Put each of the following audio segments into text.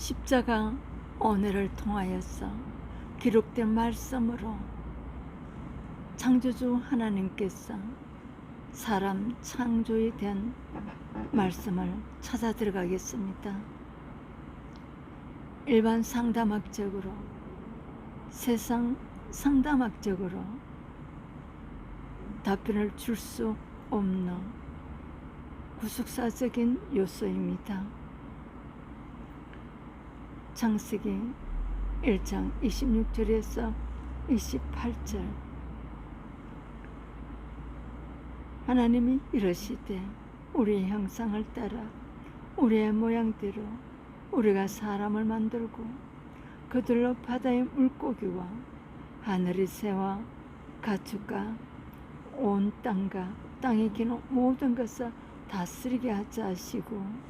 십자가 언해를 통하여서 기록된 말씀으로 창조주 하나님께서 사람 창조에 대한 말씀을 찾아 들어가겠습니다. 일반 상담학적으로 세상 상담학적으로 답변을 줄 수 없는 구속사적인 요소입니다. 창세기 1장 26절에서 28절. 하나님이 이러시되 우리의 형상을 따라 우리의 모양대로 우리가 사람을 만들고 그들로 바다의 물고기와 하늘의 새와 가축과 온 땅과 땅에 기는 모든 것을 다스리게 하자 하시고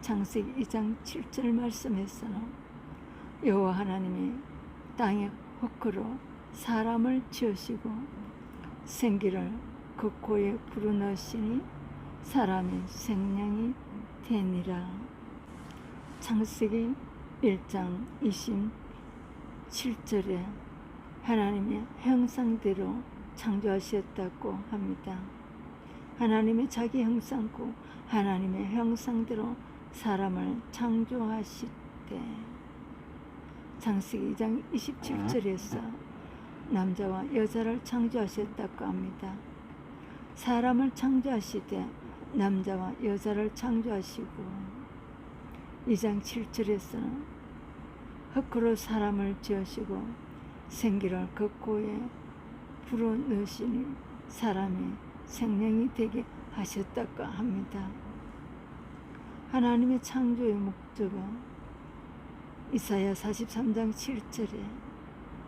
창세기 2장 7절 말씀에서는 여호와 하나님이 땅에 헛으로 사람을 지으시고 생기를 그 코에 불어넣으시니 사람의 생명이 되니라 창세기 1장 27절에 하나님의 형상대로 창조하셨다고 합니다. 하나님의 자기 형상고 하나님의 형상대로 사람을 창조하실 때 창세기 2장 27절에서 남자와 여자를 창조하셨다고 합니다. 사람을 창조하시되 남자와 여자를 창조하시고 2장 7절에서는 흙으로 사람을 지으시고 생기를 그 코에 불어 넣으시니 사람이 생명이 되게 하셨다고 합니다. 하나님의 창조의 목적은 이사야 43장 7절에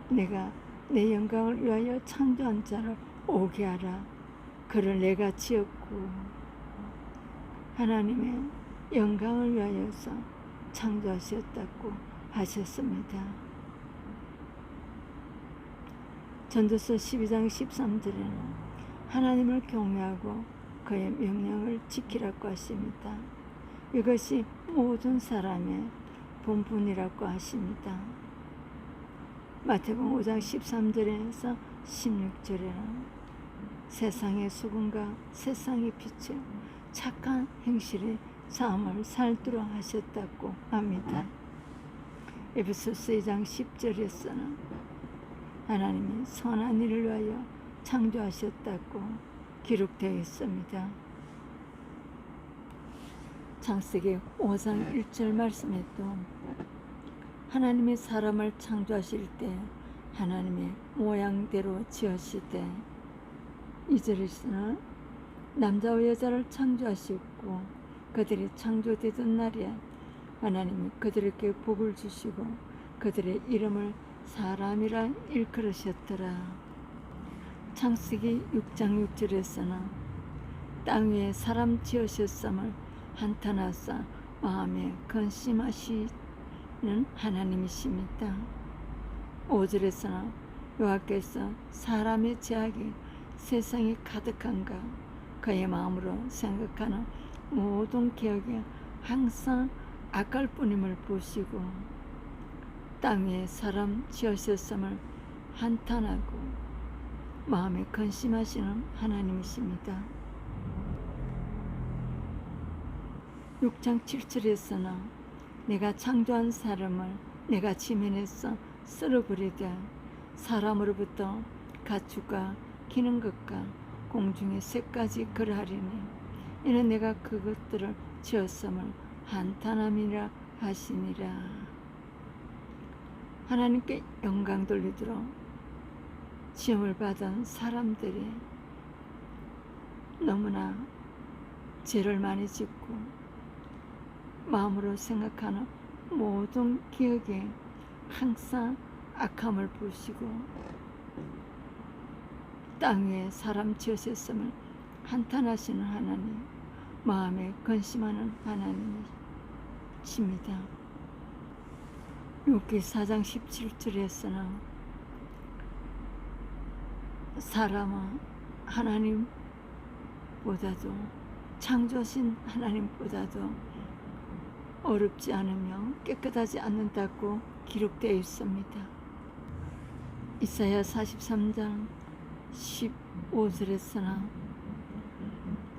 내가 내 영광을 위하여 창조한 자를 오게 하라. 그를 내가 지었고 하나님의 영광을 위하여서 창조하셨다고 하셨습니다. 전도서 12장 13절에는 하나님을 경외하고 그의 명령을 지키라고 하십니다. 이것이 모든 사람의 본분이라고 하십니다. 마태복음 5장 13절에서 16절에는 세상의 수금과 세상의 빛을 착한 행실의 삶을 살도록 하셨다고 합니다. 에베소서 2장 10절에서는 하나님이 선한 일을 위하여 창조하셨다고 기록되어 있습니다. 창세기 5장 1절 말씀에도 하나님이 사람을 창조하실 때 하나님의 모양대로 지으시되 이절에서는 남자와 여자를 창조하셨고 그들이 창조되던 날에 하나님이 그들에게 복을 주시고 그들의 이름을 사람이라 일컬으셨더라. 창세기 6장 6절에서는 땅 위에 사람 지으셨음을 한탄하사 마음에 근심하시는 하나님이십니다. 5절에서는 여호와께서 사람의 제약이 세상에 가득한가 그의 마음으로 생각하는 모든 기억이 항상 악할 뿐임을 보시고 땅 위에 사람 지으셨음을 한탄하고 마음에 근심하시는 하나님이십니다. 6장 7절에서는 내가 창조한 사람을 내가 지면에서 쓸어버리되 사람으로부터 가축과 기는 것과 공중의 새까지 그러하리니 이는 내가 그것들을 지었음을 한탄함이라 하시니라. 하나님께 영광 돌리도록 지음을 받은 사람들이 너무나 죄를 많이 짓고 마음으로 생각하는 모든 기억에 항상 악함을 부시고 땅 위에 사람 지으셨음을 한탄하시는 하나님 마음에 근심하는 하나님이십니다. 욥기 4장 17절에서는 사람은 하나님보다도 창조하신 하나님보다도 어렵지 않으며 깨끗하지 않는다고 기록되어 있습니다. 이사야 43장 15절에서는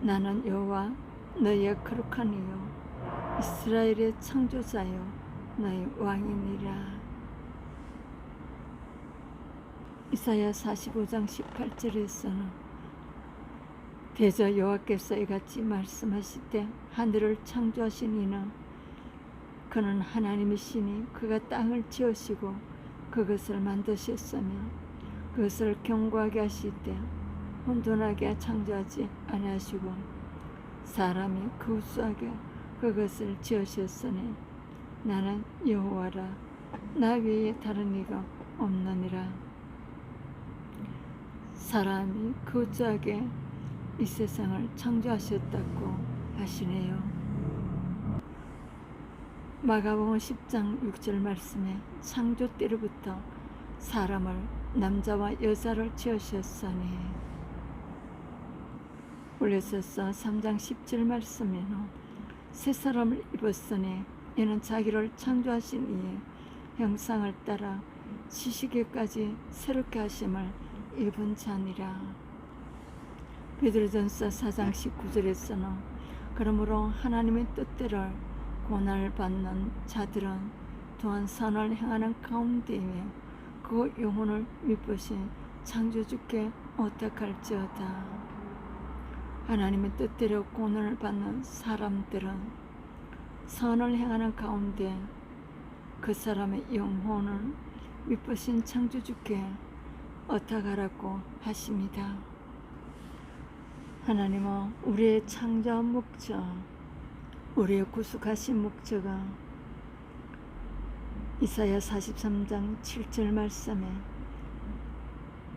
나는 여호와 너희의 거룩한 이요 이스라엘의 창조자요 너희 왕이니라 이사야 45장 18절에서는 대저 여호와께서 이같이 말씀하실 때 하늘을 창조하신 이는 그는 하나님이시니 그가 땅을 지으시고 그것을 만드셨으며 그것을 견고하게 하실 때 혼돈하게 창조하지 아니하시고 사람이 그우수하게 그것을 지으셨으니 나는 여호와라 나 외에 다른 이가 없느니라 사람이 그우수하게 이 세상을 창조하셨다고 하시네요. 마가복음 10장 6절 말씀에 창조 때로부터 사람을 남자와 여자를 지으셨으니. 올레서서 3장 10절 말씀에는 새 사람을 입었으니 이는 자기를 창조하신 이의 형상을 따라 지식에까지 새롭게 하심을 입은 자니라. 베드로전서 4장 19절에서는 그러므로 하나님의 뜻대로 고난을 받는 자들은 또한 선을 행하는 가운데에 그 영혼을 미쁘신 창조주께 어떡할지어다. 하나님의 뜻대로 고난을 받는 사람들은 선을 행하는 가운데 그 사람의 영혼을 미쁘신 창조주께 어떡하라고 하십니다. 하나님은 우리의 창조한 목적, 우리의 구속하신 목적은 이사야 43장 7절 말씀에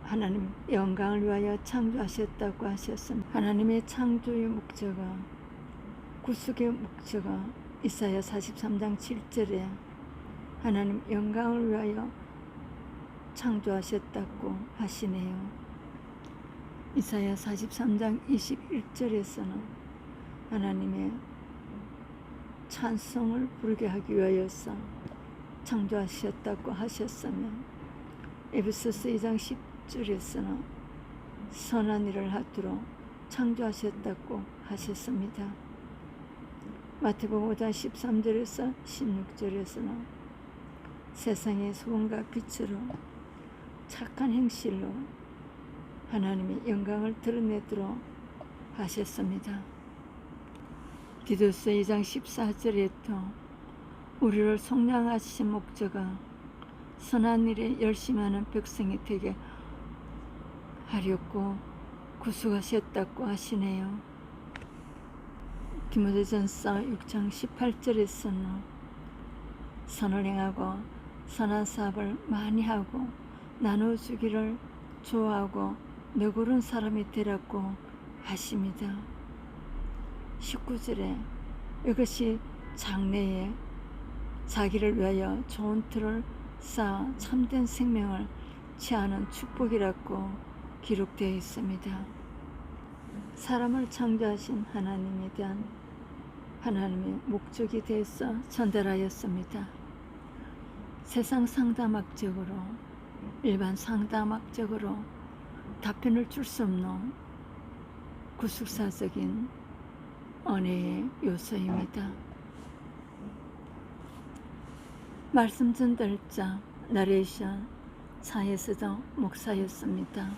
하나님 영광을 위하여 창조하셨다고 하셨습니다. 하나님의 창조의 목적은 구속의 목적은 이사야 43장 7절에 하나님 영광을 위하여 창조하셨다고 하시네요. 이사야 43장 21절에서는 하나님의 찬송을 부르게 하기 위하여서 창조하셨다고 하셨으며 에베소서 2장 10절에서는 선한 일을 하도록 창조하셨다고 하셨습니다. 마태복음 5장 13절에서 16절에서는 세상의 소금과 빛으로 착한 행실로 하나님의 영광을 드러내도록 하셨습니다. 디도서 2장 14절에도 우리를 속량하신 목적은 선한 일에 열심히 하는 백성이 되게 하렸고 구속하셨다고 하시네요. 디모데전서 6장 18절에서는 선을 행하고 선한 사업을 많이 하고 나눠주기를 좋아하고 너그러운 사람이 되라고 하십니다. 19절에 이것이 장래에 자기를 위하여 좋은 틀을 쌓아 참된 생명을 취하는 축복이라고 기록되어 있습니다. 사람을 창조하신 하나님에 대한 하나님의 목적이 돼서 전달하였습니다. 세상 상담학적으로 일반 상담학적으로 답변을 줄 수 없는 구속사적인 은혜의 요소입니다. 말씀 전달자 나레이션 차에서도 목사였습니다.